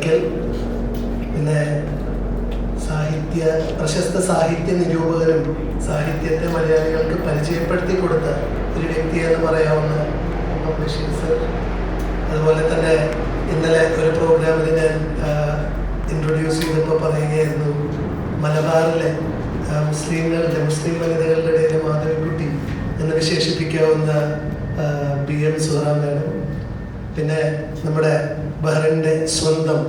കളരിക്കൽ പിന്നെ സാഹിത്യ പ്രശസ്ത സാഹിത്യ നിരൂപകരും സാഹിത്യത്തെ മലയാളികൾക്ക് പരിചയപ്പെടുത്തി കൊടുത്ത ഒരു വ്യക്തി എന്ന് പറയാവുന്ന. ബഷീർ സർ അതുപോലെ തന്നെ ഇന്നലെ ഒരു പ്രോഗ്രാമിൽ ഞാൻ ഇൻട്രൊഡ്യൂസ് ചെയ്തപ്പോൾ പറയുകയായിരുന്നു മലബാറിലെ മുസ്ലിങ്ങളുടെ മുസ്ലിം വനിതകളുടെ ഇടയിലെ മാധവിക്കുട്ടി എന്ന് വിശേഷിപ്പിക്കാവുന്ന ബി എം സുഹറ മാഡം പിന്നെ നമ്മുടെ ബഹ്റിന്റെ സ്വന്തം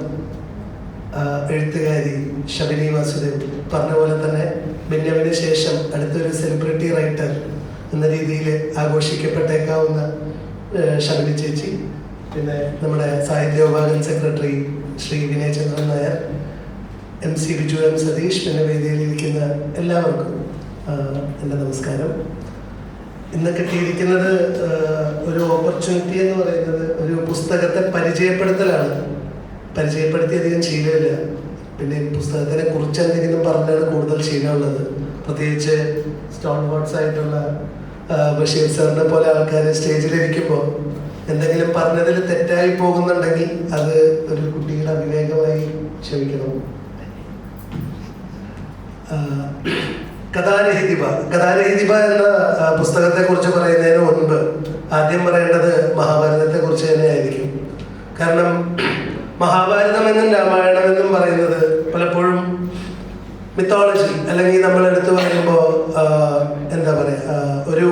എഴുത്തുകാരി ഷബിനി വാസുദേവ് പറഞ്ഞ പോലെ തന്നെ ബെന്യാമിന് ശേഷം അടുത്തൊരു സെലിബ്രിറ്റി റൈറ്റർ എന്ന രീതിയിൽ ആഘോഷിക്കപ്പെട്ടേക്കാവുന്ന ശബരി ചേച്ചി. പിന്നെ നമ്മുടെ സാഹിത്യ വിഭാഗം secretary Sri Vinayachandran Nair M C Biju M Satheesh പിന്നെ വേദിയിലിരിക്കുന്ന എല്ലാവർക്കും എന്റെ നമസ്കാരം. ഇന്ന് കിട്ടിയിരിക്കുന്നത് ഒരു ഓപ്പർച്യൂണിറ്റി എന്ന് പറയുന്നത് ഒരു പുസ്തകത്തെ പരിചയപ്പെടുത്തലാണ്. പരിചയപ്പെടുത്തി അധികം ശീലമില്ല. പിന്നെ പുസ്തകത്തിനെ കുറിച്ച് എന്തെങ്കിലും പറഞ്ഞാണ് കൂടുതൽ ശീലമുള്ളത്. പ്രത്യേകിച്ച് സ്റ്റോൺ വേർഡ്സ് ആയിട്ടുള്ള ബഷീർ സാറിനെ പോലെ ആൾക്കാർ സ്റ്റേജിലിരിക്കുമ്പോൾ എന്തെങ്കിലും പറഞ്ഞതിൽ തെറ്റായി പോകുന്നുണ്ടെങ്കിൽ അത് ഒരു കുട്ടിയുടെ അവിവേകമായി ക്ഷമിക്കണം. കഥാരഹിതിബ കഥാരഹിതിബ എന്ന പുസ്തകത്തെ പുസ്തകത്തെക്കുറിച്ച് പറയുന്നതിന് മുൻപ് ആദ്യം പറയേണ്ടത് മഹാഭാരതത്തെ കുറിച്ച് തന്നെയായിരിക്കും. കാരണം മഹാഭാരതം എന്നും രാമായണം എന്നും പറയുന്നത് പലപ്പോഴും മിത്തോളജി അല്ലെങ്കിൽ നമ്മൾ എടുത്തു പറയുമ്പോൾ എന്താ പറയുക ഒരു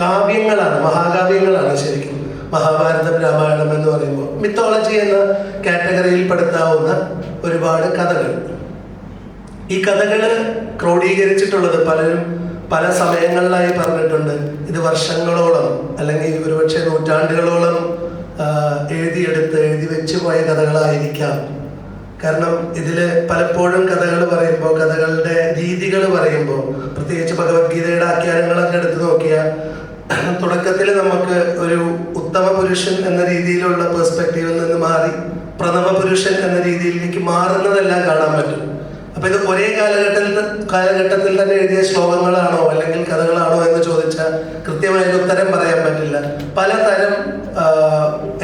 കാവ്യങ്ങളാണ് മഹാകാവ്യങ്ങളാണ് ശരിക്കും മഹാഭാരതം രാമായണം എന്ന് പറയുമ്പോൾ മിത്തോളജി എന്ന കാറ്റഗറിയിൽ പെടുത്താവുന്ന ഒരുപാട് കഥകൾ. ഈ കഥകൾ ക്രോഡീകരിച്ചിട്ടുള്ളത് പലരും പല സമയങ്ങളിലായി പറഞ്ഞിട്ടുണ്ട്. ഇത് വർഷങ്ങളോളം അല്ലെങ്കിൽ ഒരുപക്ഷെ നൂറ്റാണ്ടുകളോളം എഴുതിയെടുത്ത് എഴുതി വെച്ച് പോയ കഥകളായിരിക്കാം. കാരണം ഇതിൽ പലപ്പോഴും കഥകൾ പറയുമ്പോൾ കഥകളുടെ രീതികൾ പറയുമ്പോൾ പ്രത്യേകിച്ച് ഭഗവത്ഗീതയുടെ ആഖ്യാനങ്ങളൊക്കെ എടുത്തു നോക്കിയാൽ തുടക്കത്തിൽ നമുക്ക് ഒരു ഉത്തമ പുരുഷൻ എന്ന രീതിയിലുള്ള പെർസ്പെക്റ്റീവിൽ നിന്ന് മാറി പ്രഥമ പുരുഷൻ എന്ന രീതിയിലേക്ക് മാറുന്നതെല്ലാം കാണാൻ പറ്റും. അപ്പൊ ഇത് ഒരേ കാലഘട്ടത്തിൽ കാലഘട്ടത്തിൽ തന്നെ എഴുതിയ ശ്ലോകങ്ങളാണോ അല്ലെങ്കിൽ കഥകളാണോ എന്ന് ചോദിച്ചാൽ കൃത്യമായ ഉത്തരം പറയാൻ പറ്റില്ല. പലതരം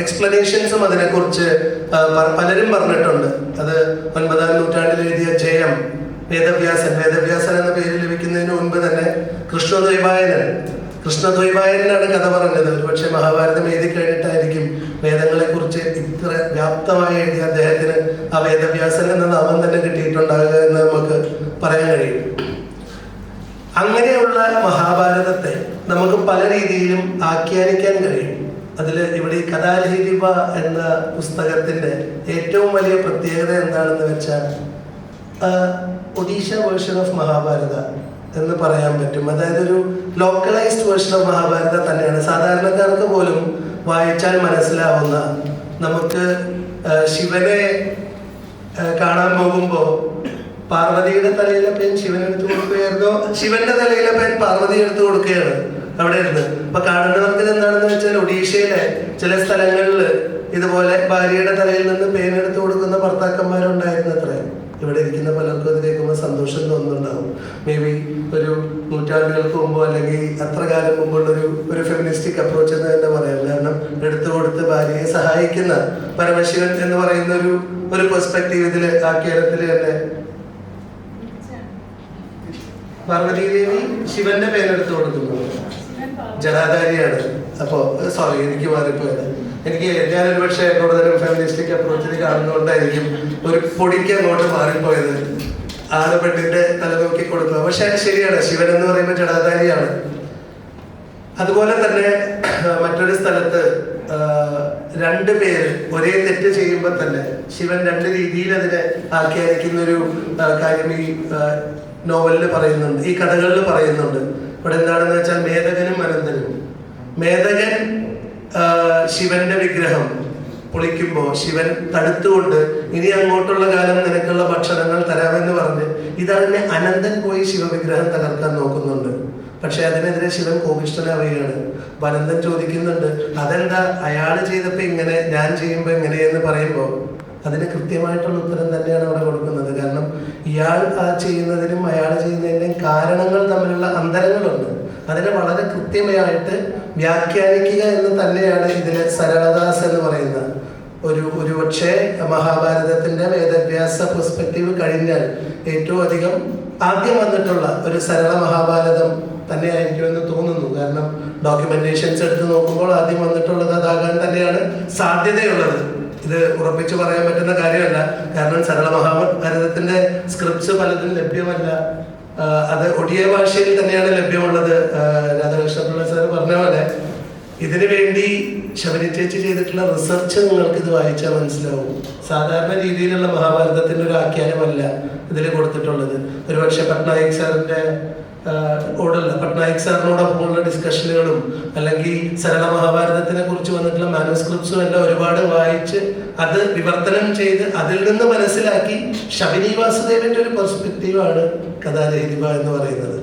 എക്സ്പ്ലനേഷൻസും അതിനെക്കുറിച്ച് പലരും പറഞ്ഞിട്ടുണ്ട്. അത് ഒൻപതാം നൂറ്റാണ്ടിൽ എഴുതിയ ജയം വേദവ്യാസൻ. വേദവ്യാസൻ എന്ന പേര് ലഭിക്കുന്നതിന് മുൻപ് തന്നെ കൃഷ്ണദ്വൈപായനൻ കൃഷ്ണദ്വൈപായനാണ് കഥ പറഞ്ഞത്. ഒരുപക്ഷെ മഹാഭാരതം എഴുതി കഴിഞ്ഞിട്ടായിരിക്കും വേദങ്ങളെ കുറിച്ച് ഇത്ര വ്യാപ്തമായി എഴുതിയ അദ്ദേഹത്തിന് ആ വേദവ്യാസൻ എന്ന നാമം തന്നെ കിട്ടിയിട്ടുണ്ടാകുക എന്ന് നമുക്ക് പറയാൻ കഴിയും. അങ്ങനെയുള്ള മഹാഭാരതത്തെ നമുക്ക് പല രീതിയിലും ആഖ്യാനിക്കാൻ കഴിയും. അതിൽ ഇവിടെ ഈ കഥാലഹിരിവ എന്ന പുസ്തകത്തിന്റെ ഏറ്റവും വലിയ പ്രത്യേകത എന്താണെന്ന് വെച്ചാൽ ഒഡീഷ വേർഷൻ ഓഫ് മഹാഭാരത എന്ന് പറയാൻ പറ്റും. അതായത് ഒരു ലോക്കലൈസ്ഡ് വേർഷൻ ഓഫ് മഹാഭാരത തന്നെയാണ്. സാധാരണക്കാർക്ക് പോലും വായിച്ചാൽ മനസ്സിലാവുന്ന നമുക്ക് ശിവനെ കാണാൻ പോകുമ്പോൾ പാർവതിയുടെ തലയിലെ പെൻ ശിവൻ എടുത്തു കൊടുക്കുകയായിരുന്നോ. ശിവന്റെ തലയിലെ പെൻ പാർവതി എടുത്തു കൊടുക്കുകയാണ് അവിടെ ഇരുന്ന്. അപ്പൊ കാണുന്നവർക്ക് എന്താണെന്ന് വെച്ചാൽ ഒഡീഷയിലെ ചില സ്ഥലങ്ങളിൽ ഇതുപോലെ ഭാര്യയുടെ തലയിൽ നിന്ന് പേനെടുത്തു കൊടുക്കുന്ന ഭർത്താക്കന്മാരുണ്ടായിരുന്നു അത്രേ. ഇവിടെ ഇരിക്കുന്ന പലർക്കും അത് കേൾക്കുമ്പോൾ സന്തോഷം തോന്നുന്നുണ്ടാവും. മേ ബി ഒരു നൂറ്റാണ്ടുകൾക്ക് മുമ്പോ അല്ലെങ്കിൽ അത്ര കാലം മുമ്പുള്ള ഒരു ഒരു ഫെമിനിസ്റ്റിക് അപ്രോച്ച് എന്ന് തന്നെ പറയാം. കാരണം എടുത്തു കൊടുത്ത് ഭാര്യയെ സഹായിക്കുന്ന പരമശിവൻ എന്ന് പറയുന്ന ഒരു ഒരു പെർസ്പെക്റ്റീവ് ഇതിൽ ആ കേരളത്തിൽ തന്നെ. പാർവതി ദേവി ശിവന്റെ പേരെടുത്തു കൊടുക്കുന്നു ജടാധാരിയാണ്. അപ്പോ സോറി എനിക്ക് മാറിപ്പോയത്. എനിക്ക് ഞാനൊരു പക്ഷേ കൂടുതലും ഫെമിനിസ്റ്റിക് അപ്രോച്ചിൽ കാണുന്നതുകൊണ്ടായിരിക്കും ഒരു പൊടിക്ക് അങ്ങോട്ട് മാറിപ്പോയത്. ആൾ പെണ്ണിന്റെ തല നോക്കി കൊടുക്കുക. പക്ഷെ ശരിയാണ്. ശിവൻ എന്ന് പറയുമ്പോൾ ജടാധാരിയാണ്. അതുപോലെ തന്നെ മറ്റൊരു സ്ഥലത്ത് രണ്ട് പേര് ഒരേ തെറ്റ് ചെയ്യുമ്പോൾ തന്നെ ശിവൻ രണ്ട് രീതിയിൽ അതിനെ ആഖ്യാനിക്കുന്ന ഒരു കാര്യം ഈ നോവലിൽ പറയുന്നുണ്ട്. ഈ കഥകളിൽ പറയുന്നുണ്ട്. ഇവിടെ എന്താണെന്ന് വെച്ചാൽ മേധകനും അനന്തനും. മേധകൻ ശിവന്റെ വിഗ്രഹം പൊളിക്കുമ്പോൾ ശിവൻ തടുത്തുകൊണ്ട് ഇനി അങ്ങോട്ടുള്ള കാലം നിനക്കുള്ള ഭക്ഷണങ്ങൾ തരാമെന്ന് പറഞ്ഞ് ഇതറിഞ്ഞ് അനന്തൻ പോയി ശിവവിഗ്രഹം തകർക്കാൻ നോക്കുന്നുണ്ട്. പക്ഷെ അതിനെതിരെ ശിവൻ കോപിഷ്ഠനാവുകയാണ്. വനന്തൻ ചോദിക്കുന്നുണ്ട് അതെന്താ? അയാൾ ചെയ്തപ്പോ ഇങ്ങനെ ഞാൻ ചെയ്യുമ്പോ എങ്ങനെയെന്ന് പറയുമ്പോൾ അതിന് കൃത്യമായിട്ടുള്ള ഉത്തരം തന്നെയാണ് അവിടെ കൊടുക്കുന്നത്. കാരണം ഇയാൾ ആ ചെയ്യുന്നതിനും അയാൾ ചെയ്യുന്നതിന്റെയും കാരണങ്ങൾ തമ്മിലുള്ള അന്തരങ്ങളുണ്ട്. അതിനെ വളരെ കൃത്യമായിട്ട് വ്യാഖ്യാനിക്കുക എന്ന് തന്നെയാണ് ഇതിലെ സരളദാസ് എന്ന് പറയുന്നത്. ഒരു ഒരു പക്ഷേ മഹാഭാരതത്തിന്റെ വേദവ്യാസ പെർസ്പെക്റ്റീവ് കഴിഞ്ഞാൽ ഏറ്റവും അധികം ആദ്യം വന്നിട്ടുള്ള ഒരു സരള മഹാഭാരതം തന്നെയായിരിക്കുമെന്ന് തോന്നുന്നു. കാരണം ഡോക്യുമെന്റേഷൻസ് എടുത്ത് നോക്കുമ്പോൾ ആദ്യം വന്നിട്ടുള്ളത് അതാകാൻ തന്നെയാണ് സാധ്യതയുള്ളത്. ഇത് ഉറപ്പിച്ചു പറയാൻ പറ്റുന്ന കാര്യമല്ല. കാരണം സരള മഹാഭാരതത്തിന്റെ സ്ക്രിപ്റ്റ്സ് പലതും ലഭ്യമല്ല. അത് ഒടിയ ഭാഷയിൽ തന്നെയാണ് ലഭ്യമുള്ളത്. രാധാകൃഷ്ണപിള്ള സാർ പറഞ്ഞ പോലെ ഇതിനു വേണ്ടി ശബരി ചേച്ചി ചെയ്തിട്ടുള്ള റിസർച്ച് നിങ്ങൾക്ക് ഇത് വായിച്ചാൽ മനസ്സിലാവും. സാധാരണ രീതിയിലുള്ള മഹാഭാരതത്തിന്റെ ഒരു ആഖ്യാനമല്ല ഇതിൽ കൊടുത്തിട്ടുള്ളത്. ഒരുപക്ഷെ പട്നായിക് സാറിന്റെ ഓടല്ല പട്നായിക് സാറിനോടൊപ്പമുള്ള ഡിസ്കഷനുകളും അല്ലെങ്കിൽ സരള മഹാഭാരതത്തിനെ കുറിച്ച് വന്നിട്ടുള്ള മാനുസ്ക്രിപ്റ്റ്സും എല്ലാം ഒരുപാട് വായിച്ച് അത് വിവർത്തനം ചെയ്ത് അതിൽ നിന്ന് മനസ്സിലാക്കി ശബരി വാസുദേവന്റെ ഒരു പെർസ്പെക്റ്റീവാണ് കഥാരഹിതിമ എന്ന് പറയുന്നത്.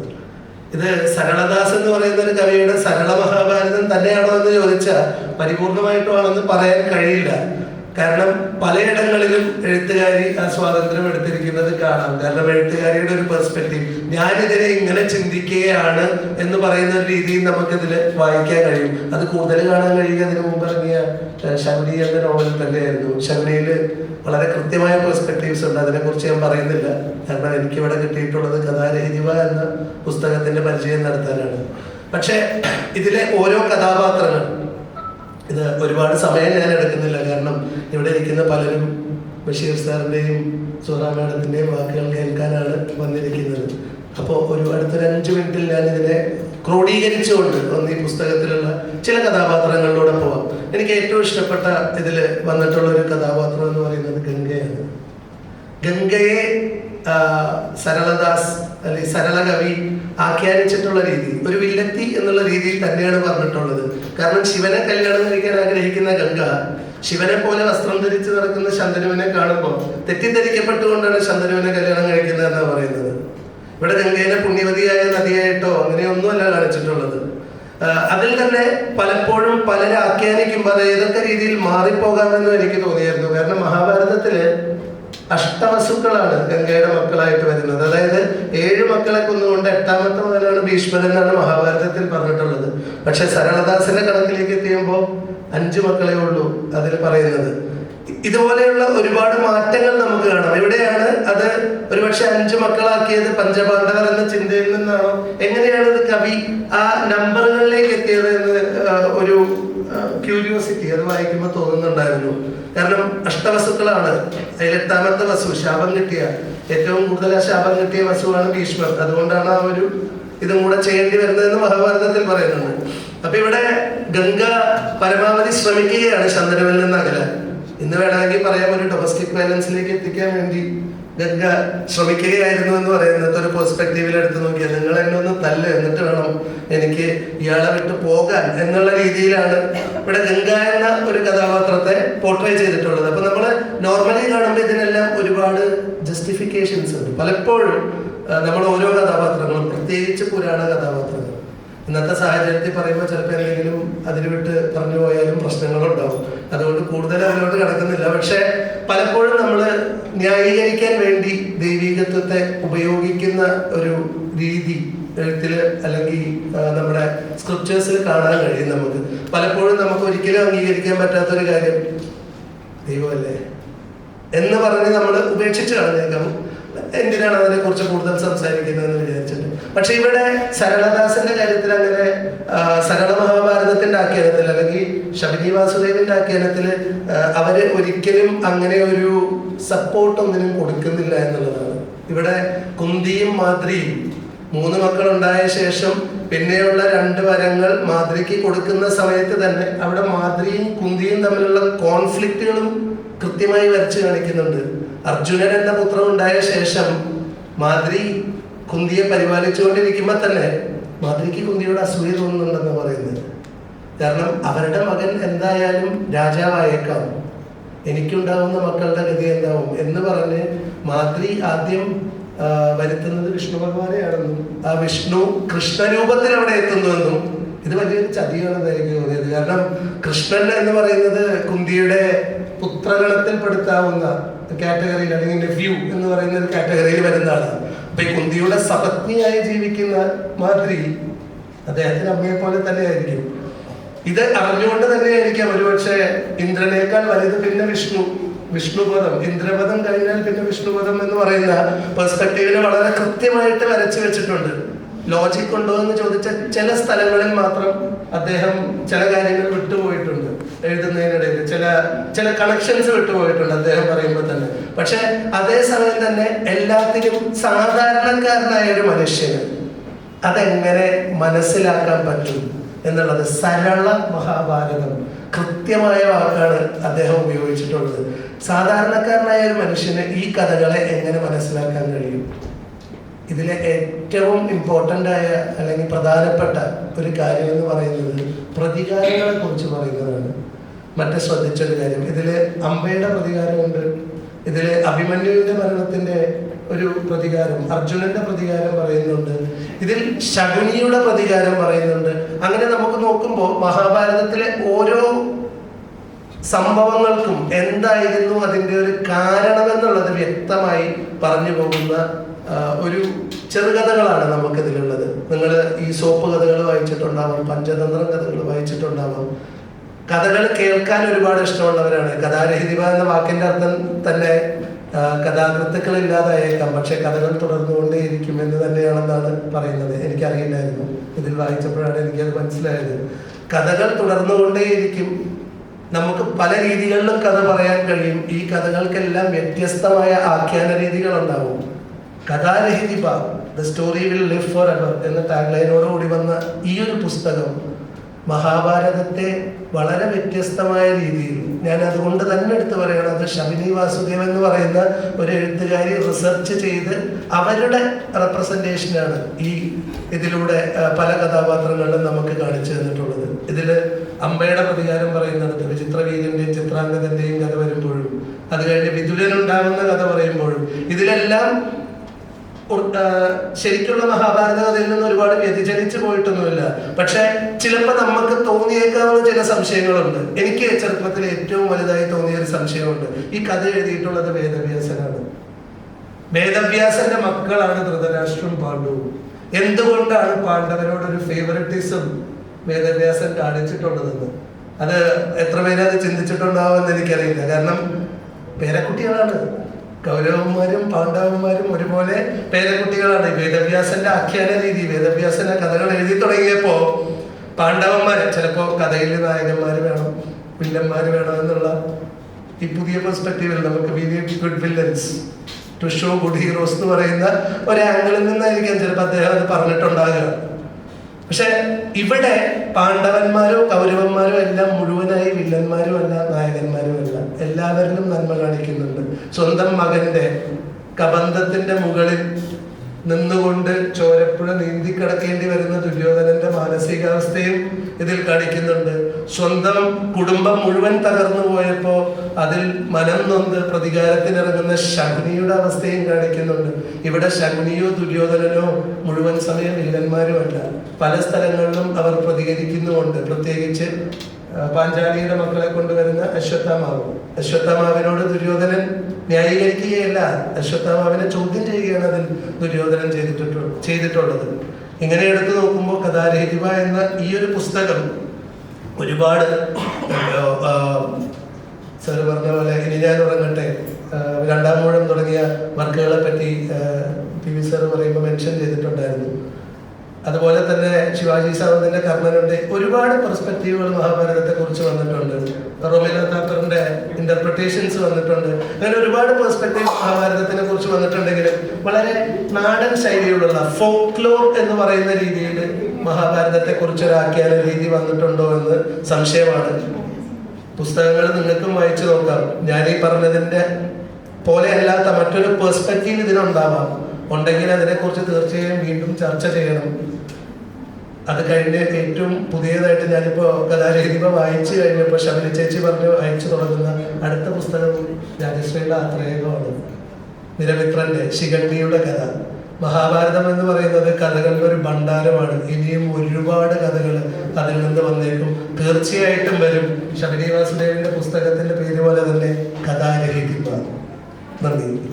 ഇത് സരളദാസ് എന്ന് പറയുന്ന ഒരു കവിയുടെ സരള മഹാഭാരതം തന്നെയാണോ എന്ന് ചോദിച്ചാൽ പരിപൂർണമായിട്ടുമാണെന്ന് പറയാൻ കഴിയില്ല. കാരണം പലയിടങ്ങളിലും എഴുത്തുകാരി ആ സ്വാതന്ത്ര്യം എടുത്തിരിക്കുന്നത് കാണാം. കാരണം എഴുത്തുകാരിയുടെ ഒരു പെർസ്പെക്റ്റീവ് ഞാനിതിനെ ഇങ്ങനെ ചിന്തിക്കുകയാണ് എന്ന് പറയുന്ന ഒരു രീതിയിൽ നമുക്കിതിൽ വായിക്കാൻ കഴിയും. അത് കൂടുതൽ കാണാൻ കഴിയുക അതിനു മുമ്പ് ഇറങ്ങിയ ശബരി എന്ന നോവൽ തന്നെയായിരുന്നു. ശബരിയിൽ വളരെ കൃത്യമായ പെർസ്പെക്റ്റീവ്സ് ഉണ്ട്. അതിനെക്കുറിച്ച് ഞാൻ പറയുന്നില്ല. കാരണം എനിക്കിവിടെ കിട്ടിയിട്ടുള്ളത് കഥാരഹിതിവ എന്ന പുസ്തകത്തിന്റെ പരിചയം നടത്താനാണ്. പക്ഷേ ഇതിലെ ഓരോ കഥാപാത്രങ്ങൾ ഇത് ഒരുപാട് സമയം ഞാൻ എടുക്കുന്നില്ല. കാരണം ഇവിടെ ഇരിക്കുന്ന പലരും ബഷീർ സാറിന്റെയും സോറ മാഡത്തിന്റെയും വാക്കുകൾ കേൾക്കാനാണ് വന്നിരിക്കുന്നത്. അപ്പോൾ ഒരു അടുത്തൊരു അഞ്ച് മിനിറ്റിൽ ഞാൻ ഇതിനെ ക്രോഡീകരിച്ചുകൊണ്ട് ഒന്ന് ഈ പുസ്തകത്തിലുള്ള ചില കഥാപാത്രങ്ങളിലൂടെ പോവാം. എനിക്ക് ഏറ്റവും ഇഷ്ടപ്പെട്ട ഇതിൽ വന്നിട്ടുള്ള ഒരു കഥാപാത്രം എന്ന് പറയുന്നത് ഗംഗയാണ്. ഗംഗയെ സരളദാസ് അല്ലെങ്കിൽ സരള കവി ആഖ്യാനിച്ചിട്ടുള്ള രീതി ഒരു വില്ലത്തി എന്നുള്ള രീതിയിൽ തന്നെയാണ് പറഞ്ഞിട്ടുള്ളത്. കാരണം ശിവനെ കല്യാണം കഴിക്കാൻ ആഗ്രഹിക്കുന്ന ഗംഗ ശിവനെ പോലെ വസ്ത്രം ധരിച്ച് നടക്കുന്ന ശന്തനുവിനെ കാണുമ്പോൾ തെറ്റിദ്ധരിക്കപ്പെട്ടുകൊണ്ടാണ് ശന്തനുവിനെ കല്യാണം കഴിക്കുന്നത് എന്ന് പറയുന്നത്. ഇവിടെ ഗംഗയിലെ പുണ്യവതിയായ നദിയായിട്ടോ അങ്ങനെയൊന്നുമല്ല കാണിച്ചിട്ടുള്ളത്. അതിൽ തന്നെ പലപ്പോഴും പലരെ ആഖ്യാനിക്കുമ്പോൾ അത് ഏതൊക്കെ രീതിയിൽ മാറിപ്പോകാമെന്നും എനിക്ക് തോന്നിയായിരുന്നു. കാരണം മഹാഭാരതത്തിൽ അഷ്ടവസുക്കളാണ് ഗംഗയുടെ മക്കളായിട്ട് വരുന്നത്. അതായത് ഏഴ് മക്കളെ കൊന്നുകൊണ്ട് എട്ടാമത്തെ മുതലാണ് ഭീഷ്മൻ എന്നാണ് മഹാഭാരതത്തിൽ പറഞ്ഞിട്ടുള്ളത്. പക്ഷെ സരളദാസിന്റെ കണക്കിലേക്ക് എത്തിയുമ്പോൾ അഞ്ച് മക്കളെ ഉള്ളൂ അതിൽ പറയുന്നത്. ഇതുപോലെയുള്ള ഒരുപാട് മാറ്റങ്ങൾ നമുക്ക് കാണാം. എവിടെയാണ് അത് ഒരുപക്ഷെ അഞ്ച് മക്കളാക്കിയത് പഞ്ചപാണ്ഡവർ എന്ന ചിന്തയിൽ നിന്നാണോ? എങ്ങനെയാണ് ഇത് കവി ആ നമ്പറുകളിലേക്ക് എത്തിയത് എന്ന് ഒരു ക്യൂരിയോസിറ്റി അത് വായിക്കുമ്പോൾ തോന്നുന്നുണ്ടായിരുന്നു. കാരണം അഷ്ടവസുക്കളാണ്. അതിലെട്ടാമത്തെ വസു ശാപം കിട്ടിയ. ഏറ്റവും കൂടുതൽ ആ ശാപം കിട്ടിയ വസുവാണ് ഭീഷ്മർ. അതുകൊണ്ടാണ് ആ ഒരു ഇതും കൂടെ ചെയ്യേണ്ടി വരുന്നതെന്ന് മഹാഭാരതത്തിൽ പറയുന്നുണ്ട്. അപ്പൊ ഇവിടെ ഗംഗ പരമാവധി ശ്രമിക്കുകയാണ് ചന്ദ്രനിൽ നിന്ന് അകലാൻ ഇന്ന് വേണമെങ്കിൽ പറയാം ഒരു ഡൊമസ്റ്റിക് ബാലൻസിലേക്ക് എത്തിക്കാൻ വേണ്ടി. ഗംഗ ശ്രമിക്കുകയായിരുന്നു എന്ന് പറയുന്നത് ഒരു പെർസ്പെക്റ്റീവിൽ എടുത്ത് നോക്കിയാൽ നിങ്ങൾ എന്നെ ഒന്ന് തല്ല് എന്നിട്ട് വേണം എനിക്ക് ഇയാളെ വിട്ട് പോകാൻ എന്നുള്ള രീതിയിലാണ് ഇവിടെ ഗംഗ എന്ന ഒരു കഥാപാത്രത്തെ പോർട്രേ ചെയ്തിട്ടുള്ളത്. അപ്പൊ നമ്മൾ നോർമലി കാണുമ്പോൾ ഇതിനെല്ലാം ഒരുപാട് ജസ്റ്റിഫിക്കേഷൻസ് ഉണ്ട്. പലപ്പോഴും നമ്മൾ ഓരോ കഥാപാത്രങ്ങളും പ്രത്യേകിച്ച് പുരാണ കഥാപാത്രങ്ങൾ ഇന്നത്തെ സാഹചര്യത്തിൽ പറയുമ്പോൾ ചിലപ്പോൾ എന്തെങ്കിലും അതിന് വിട്ട് പറഞ്ഞു പോയാലും പ്രശ്നങ്ങളുണ്ടാവും. അതുകൊണ്ട് കൂടുതൽ അതിലോട്ട് കിടക്കുന്നില്ല. പക്ഷെ പലപ്പോഴും നമ്മൾ ന്യായീകരിക്കാൻ വേണ്ടി ദൈവീകത്വത്തെ ഉപയോഗിക്കുന്ന ഒരു രീതി എഴുത്തിൽ അല്ലെങ്കിൽ നമ്മുടെ സ്ക്രിപ്റ്റേഴ്സിൽ കാണാൻ കഴിയും നമുക്ക്. പലപ്പോഴും നമുക്ക് ഒരിക്കലും അംഗീകരിക്കാൻ പറ്റാത്തൊരു കാര്യം ദൈവമല്ലേ? എന്ന് പറഞ്ഞ് നമ്മൾ ഉപേക്ഷിച്ച് കളഞ്ഞേക്കാം. എന്തിനാണ് അതിനെ കുറിച്ച് കൂടുതൽ സംസാരിക്കുന്നതെന്ന് വിചാരിച്ചിട്ട് പക്ഷെ ഇവിടെ സരളദാസന്റെ കാര്യത്തിൽ അങ്ങനെ സരള മഹാഭാരതത്തിന്റെ ആഖ്യാനത്തിൽ അല്ലെങ്കിൽ ശബരി വാസുദേവിന്റെ ആഖ്യാനത്തിൽ അവർ ഒരിക്കലും അങ്ങനെ ഒരു സപ്പോർട്ട് ഒന്നിനും കൊടുക്കുന്നില്ല എന്നുള്ളതാണ്. ഇവിടെ കുന്തിയും മാദ്രിയും മൂന്ന് മക്കൾ മക്കളുണ്ടായ ശേഷം പിന്നെയുള്ള രണ്ട് വരങ്ങൾ മാതൃക്ക് കൊടുക്കുന്ന സമയത്ത് തന്നെ അവിടെ മാദ്രിയും കുന്തിയും തമ്മിലുള്ള കോൺഫ്ലിക്റ്റുകളും കൃത്യമായി വരച്ച് കാണിക്കുന്നുണ്ട്. അർജുനൻ എന്ന പുത്രം ഉണ്ടായ ശേഷം മാതിരി കുന്തിയെ പരിപാലിച്ചുകൊണ്ടിരിക്കുമ്പോൾ തന്നെ മാതിരിക്ക് കുന്തിയോട് അസൂയ തോന്നുന്നുണ്ടെന്ന് പറയുന്നത്. കാരണം അവരുടെ മകൻ എന്തായാലും രാജാവായേക്കാം. എനിക്കുണ്ടാവുന്ന മക്കളുടെ ഗതി എന്താവും എന്ന് പറഞ്ഞ് മാതൃ ആദ്യം വരുത്തുന്നത് വിഷ്ണു ഭഗവാനെയാണെന്നും ആ വിഷ്ണു കൃഷ്ണരൂപത്തിൽ അവിടെ എത്തുന്നുവെന്നും ഇത് വലിയൊരു ചതിയാണെന്ന് എനിക്ക് തോന്നിയത്. കാരണം കൃഷ്ണൻ എന്ന് പറയുന്നത് കുന്തിയുടെ പുത്രഗണത്തിൽപ്പെടുത്താവുന്ന കാറ്റഗറിയിൽ അല്ലെങ്കിൽ നെഫ്യൂ എന്ന് പറയുന്ന ഒരു കാറ്റഗറിയിൽ വരുന്നതാണ്. അപ്പൊ ഈ കുന്തിയുടെ സപത്നിയായി ജീവിക്കുന്ന മാതിരി അദ്ദേഹത്തിന്റെ അമ്മയെ പോലെ തന്നെ ആയിരിക്കും ഇത് അറിഞ്ഞുകൊണ്ട് തന്നെയായിരിക്കാം. ഒരുപക്ഷെ ഇന്ദ്രനേക്കാൾ വലുത് പിന്നെ വിഷ്ണു വിഷ്ണുപദം ഇന്ദ്രപദം കഴിഞ്ഞാൽ പിന്നെ വിഷ്ണുപദം എന്ന് പറയുന്ന പെർസ്പെക്റ്റീവിന് വളരെ കൃത്യമായിട്ട് വരച്ചു വെച്ചിട്ടുണ്ട്. ലോജിക് ഉണ്ടോ എന്ന് ചോദിച്ച ചില സ്ഥലങ്ങളിൽ മാത്രം അദ്ദേഹം ചില കാര്യങ്ങൾ വിട്ടുപോയിട്ടുണ്ട് എഴുതുന്നതിനിടയിൽ. ചില ചില കണക്ഷൻസ് വിട്ടുപോയിട്ടുണ്ട് അദ്ദേഹം പറയുമ്പോൾ തന്നെ. പക്ഷെ അതേസമയം തന്നെ എല്ലാത്തിനും സാധാരണക്കാരനായ ഒരു മനുഷ്യന് അതെങ്ങനെ മനസ്സിലാക്കാൻ പറ്റും എന്നുള്ളത് സരള മഹാഭാരതം. കൃത്യമായ വാക്കാണ് അദ്ദേഹം ഉപയോഗിച്ചിട്ടുള്ളത്. സാധാരണക്കാരനായ ഒരു മനുഷ്യന് ഈ കഥകളെ എങ്ങനെ മനസ്സിലാക്കാൻ കഴിയും? ഇതിലെ ഏറ്റവും ഇമ്പോർട്ടന്റ് ആയ അല്ലെങ്കിൽ പ്രധാനപ്പെട്ട ഒരു കാര്യം എന്ന് പറയുന്നത് പ്രതികാരങ്ങളെ കുറിച്ച് പറയുന്നതാണ്. മറ്റേ ശ്രദ്ധിച്ചൊരു കാര്യം. ഇതിൽ അമ്പയുടെ പ്രതികാരമുണ്ട്. ഇതിൽ അഭിമന്യുവിന്റെ മരണത്തിന്റെ ഒരു പ്രതികാരം അർജുനന്റെ പ്രതികാരം പറയുന്നുണ്ട്. ഇതിൽ ശകുനിയുടെ പ്രതികാരം പറയുന്നുണ്ട്. അങ്ങനെ നമുക്ക് നോക്കുമ്പോൾ മഹാഭാരതത്തിലെ ഓരോ സംഭവങ്ങൾക്കും എന്തായിരുന്നു അതിന്റെ ഒരു കാരണം എന്നുള്ളത് വ്യക്തമായി പറഞ്ഞു പോകുന്ന ഒരു ചെറുകഥകളാണ് നമുക്കിതിലുള്ളത്. നിങ്ങൾ ഈ സോപ്പ് കഥകൾ വായിച്ചിട്ടുണ്ടാവാം പഞ്ചതന്ത്ര കഥകൾ വായിച്ചിട്ടുണ്ടാവാം. കഥകൾ കേൾക്കാൻ ഒരുപാട് ഇഷ്ടമുള്ളവരാണ്. കഥാരഹിതിവ എന്ന വാക്കിന്റെ അർത്ഥം തന്നെ കഥാകൃത്തുക്കൾ ഇല്ലാതായേക്കാം പക്ഷെ കഥകൾ തുടർന്നുകൊണ്ടേയിരിക്കും എന്ന് തന്നെയാണെന്നാണ് പറയുന്നത്. എനിക്കറിയില്ലായിരുന്നു. ഇതിൽ വായിച്ചപ്പോഴാണ് എനിക്കത് മനസ്സിലായത്. കഥകൾ തുടർന്നുകൊണ്ടേയിരിക്കും. നമുക്ക് പല രീതികളിലും കഥ പറയാൻ കഴിയും. ഈ കഥകൾക്കെല്ലാം വ്യത്യസ്തമായ ആഖ്യാന രീതികൾ ഉണ്ടാവും കഥാരഹിതിപ the story will live forever എന്ന ടാഗ്ലൈനോടുകൂടി വന്ന ഈ ഒരു പുസ്തകം മഹാഭാരതത്തെ വളരെ വ്യത്യസ്തമായ രീതിയിൽ ഞാൻ അതുകൊണ്ട് തന്നെ എടുത്തു അത് ഷബിനി വാസുദേവ് എന്ന് പറയുന്ന ഒരു എഴുത്തുകാരി റിസർച്ച് ചെയ്ത് അവരുടെ റെപ്രസെന്റേഷനാണ് ഈ ഇതിലൂടെ പല കഥാപാത്രങ്ങളിലും നമുക്ക് കാണിച്ചു തന്നിട്ടുള്ളത്. ഇതിൽ അമ്മയുടെ പ്രതികാരം പറയുന്നിടത്ത് വിചിത്രവീരന്റെയും ചിത്രാംഗതന്റെയും കഥ വരുമ്പോഴും അത് കഴിഞ്ഞ് വിദുരനുണ്ടാകുന്ന കഥ പറയുമ്പോഴും ഇതിലെല്ലാം ശരിക്കുള്ള മഹാഭാരതം അതിൽ നിന്ന് ഒരുപാട് വ്യതിചലിച്ചു പോയിട്ടൊന്നുമില്ല. പക്ഷെ ചിലപ്പോൾ നമുക്ക് തോന്നിയേക്കാവുന്ന ചില സംശയങ്ങളുണ്ട്. എനിക്ക് ചെറുപ്പത്തിൽ ഏറ്റവും വലുതായി തോന്നിയ ഒരു സംശയമുണ്ട്. ഈ കഥ എഴുതിയിട്ടുള്ളത് വേദവ്യാസനാണ്. വേദവ്യാസന്റെ മക്കളാണ് ധൃതരാഷ്ട്രം പാണ്ഡവും. എന്തുകൊണ്ടാണ് പാണ്ഡവരോട് ഒരു ഫേവറിറ്റിസം വേദവ്യാസൻ കാണിച്ചിട്ടുള്ളതെന്ന്? അത് എത്ര പേരെ അത് ചിന്തിച്ചിട്ടുണ്ടാവുമെന്ന് എനിക്കറിയില്ല. കാരണം പേരക്കുട്ടികളാണ്. കൗരവന്മാരും പാണ്ഡവന്മാരും ഒരുപോലെ പേരക്കുട്ടികളാണ് വേദവ്യാസന്റെ ആഖ്യാന രീതി വേദവ്യാസന്റെ കഥകൾ എഴുതി തുടങ്ങിയപ്പോ പാണ്ഡവന്മാർ ചിലപ്പോ കഥയിൽ നായകന്മാർ വേണം വില്ലന്മാർ വേണം എന്നുള്ള ഈ പുതിയ പെർസ്പെക്റ്റീവിൽ നമുക്ക് we good villains to show good heroes എന്ന് പറയുന്ന ഒരു ആംഗിളിൽ നിന്നായിരിക്കാം ചിലപ്പോൾ അദ്ദേഹം അത് പറഞ്ഞിട്ടുണ്ടാകുക. പക്ഷെ ഇവിടെ പാണ്ഡവന്മാരോ കൗരവന്മാരോ എല്ലാം മുഴുവനായി വില്ലന്മാരും അല്ല നായകന്മാരും അല്ല. എല്ലാവരിലും നന്മ കാണിക്കുന്നുണ്ട്. സ്വന്തം മകന്റെ കബന്ധത്തിന്റെ മുകളിൽ നിന്നുകൊണ്ട് ചോരപ്പുഴ നീന്തി കിടക്കേണ്ടി വരുന്ന ദുര്യോധനന്റെ മാനസികാവസ്ഥയും ഇതിൽ കാണിക്കുന്നുണ്ട്. സ്വന്തം കുടുംബം മുഴുവൻ തകർന്നു പോയപ്പോ അതിൽ മനം നൊന്ത് പ്രതികാരത്തിനിറങ്ങുന്ന ശകുനിയുടെ അവസ്ഥയും കാണിക്കുന്നുണ്ട്. ഇവിടെ ശകുനിയോ ദുര്യോധനനോ മുഴുവൻ സമയം വില്ലന്മാരുമല്ല. പല സ്ഥലങ്ങളിലും അവർ പ്രതികരിക്കുന്നുമുണ്ട്. പ്രത്യേകിച്ച് പാഞ്ചാലിയുടെ മക്കളെ കൊണ്ടുവരുന്ന അശ്വത്ഥാമാവ്. അശ്വത്ഥാമാവിനോട് ദുര്യോധനൻ ന്യായീകരിക്കുകയല്ല. അശ്വത്ഥാമാവിനെ ചോദ്യം ചെയ്യുകയാണ് അതിൽ ദുര്യോധനൻ ചെയ്തിട്ടുള്ള ചെയ്തിട്ടുള്ളത്. ഇങ്ങനെ എടുത്തു നോക്കുമ്പോൾ കഥാരഹിതിമ എന്ന ഈ ഒരു പുസ്തകം ഒരുപാട് സാർ പറഞ്ഞ പോലെ ഇനി ഞാൻ ഉറങ്ങട്ടെ. രണ്ടാം മൂഴം തുടങ്ങിയ വർക്കുകളെ പറ്റി പി വി സാർ പറയുമ്പോൾ മെൻഷൻ ചെയ്തിട്ടുണ്ടായിരുന്നു. അതുപോലെ തന്നെ ശിവാജി സാവന്തിന്റെ കർണനുണ്ട് ഒരുപാട് പെർസ്പെക്റ്റീവുകൾ മഹാഭാരതത്തെ കുറിച്ച് വന്നിട്ടുണ്ട്. റോമിലോ താക്കറിന്റെ ഇന്റർപ്രിട്ടേഷൻസ് വന്നിട്ടുണ്ട്. അങ്ങനെ ഒരുപാട് പെർസ്പെക്റ്റീവ് മഹാഭാരതത്തിനെ കുറിച്ച് വന്നിട്ടുണ്ടെങ്കിലും വളരെ നാടൻ ശൈലിയിലുള്ള ഫോക്ലോർ എന്ന് പറയുന്ന രീതിയിൽ മഹാഭാരതത്തെ കുറിച്ച് ഒരാഖ്യാന രീതി വന്നിട്ടുണ്ടോ എന്ന് സംശയമാണ്. പുസ്തകങ്ങൾ നിങ്ങൾക്കും വായിച്ചു നോക്കാം. ഞാൻ ഈ പറഞ്ഞതിന്റെ പോലെയല്ലാത്ത മറ്റൊരു പെർസ്പെക്റ്റീവ് ഇതിനുണ്ടാവാം. ഉണ്ടെങ്കിൽ അതിനെക്കുറിച്ച് തീർച്ചയായും വീണ്ടും ചർച്ച ചെയ്യണം. അത് കഴിഞ്ഞ് ഏറ്റവും പുതിയതായിട്ട് ഞാനിപ്പോ കഥാരഹിതിമ വായിച്ചു കഴിഞ്ഞപ്പോൾ ശബരി ചേച്ചി പറഞ്ഞു അയച്ചു തുടങ്ങുന്ന അടുത്ത പുസ്തകം രാജശ്രീയുടെ ആത്രേയകമാണ്. നിരമിത്രന്റെ ശിഖണ്ഡിയുടെ കഥ. മഹാഭാരതം എന്ന് പറയുന്നത് കഥകളുടെ ഒരു ഭണ്ഡാരമാണ്. ഇനിയും ഒരുപാട് കഥകൾ അതിൽ നിന്ന് വന്നേക്കും. തീർച്ചയായിട്ടും വരും. ശബരി വാസുദേവിന്റെ പുസ്തകത്തിന്റെ പേര് പോലെ തന്നെ കഥാരഹിതിമ നന്ദി.